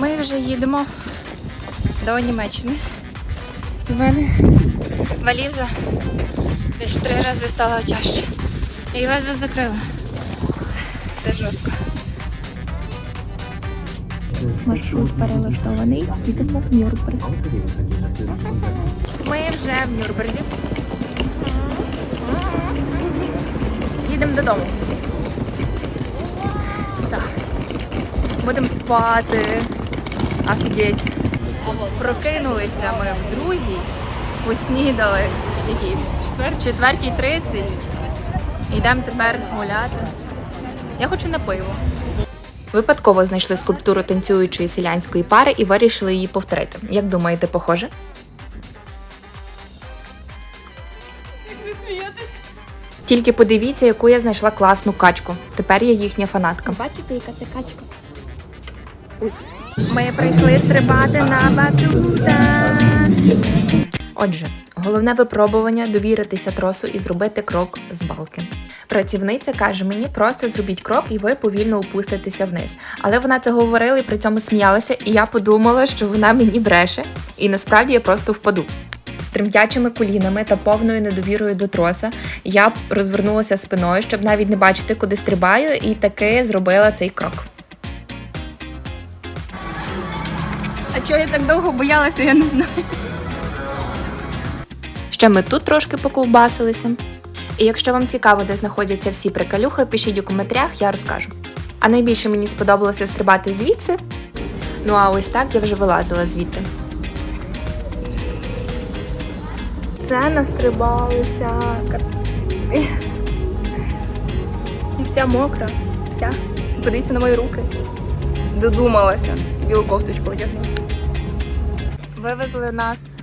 Ми вже їдемо до Німеччини. У мене валіза десь в три рази стала тяжче. Я її ледве закрила. Це жорстко. Маршрут перелаштований. Їдемо в Нюрнберг. Ми вже в Нюрнберзі. Їдемо додому. Так. Будемо спати. Офігеть. Прокинулися ми в другій, поснідали? В четвертій тридцять. Йдемо тепер гуляти. Я хочу на пиво. Випадково знайшли скульптуру танцюючої селянської пари і вирішили її повторити. Як думаєте, похоже? Тільки подивіться, яку я знайшла класну качку. Тепер я їхня фанатка. Бачите, яка це качка? Ми прийшли стрибати на батутах. Отже, головне випробування довіритися тросу і зробити крок з балки. Працівниця каже мені, просто зробіть крок, і ви повільно опуститеся вниз. Але вона це говорила і при цьому сміялася, і я подумала, що вона мені бреше, і насправді я просто впаду. З тремтячими колінами та повною недовірою до троса я розвернулася спиною, щоб навіть не бачити, куди стрибаю, і таки зробила цей крок. А чого я так довго боялася, я не знаю. Ще ми тут трошки поковбасилися. І якщо вам цікаво, де знаходяться всі приколюхи, пишіть у коментарях, я розкажу. А найбільше мені сподобалося стрибати звідси. Ну а ось так я вже вилазила звідти. Це настрибалися. Капець. І вся мокра. Вся. Подивіться на мої руки. Додумалася. Білу кофточку одягнула. Вивезли нас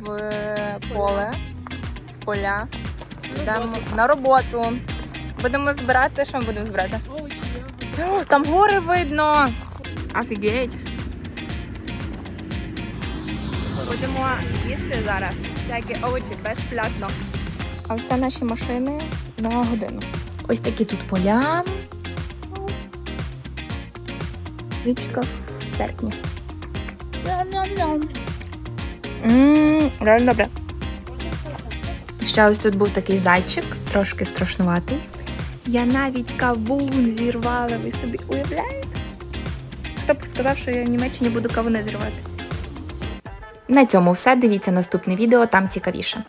в поле, поля. Йдемо на роботу. Будемо збирати. Що ми будемо збирати? О, Там гори видно. Офігеть. Будемо їсти зараз. Всякі овочі безплатно. А все наші машини на годину. Ось такі тут поля. Річка в серпні. Ммм, реально добре. Ще ось тут був такий зайчик, трошки страшнуватий. Я навіть кавун зірвала, ви собі уявляєте? Хто б сказав, що я в Німеччині буду кавуни зірвати? На цьому все. Дивіться наступне відео, там цікавіше.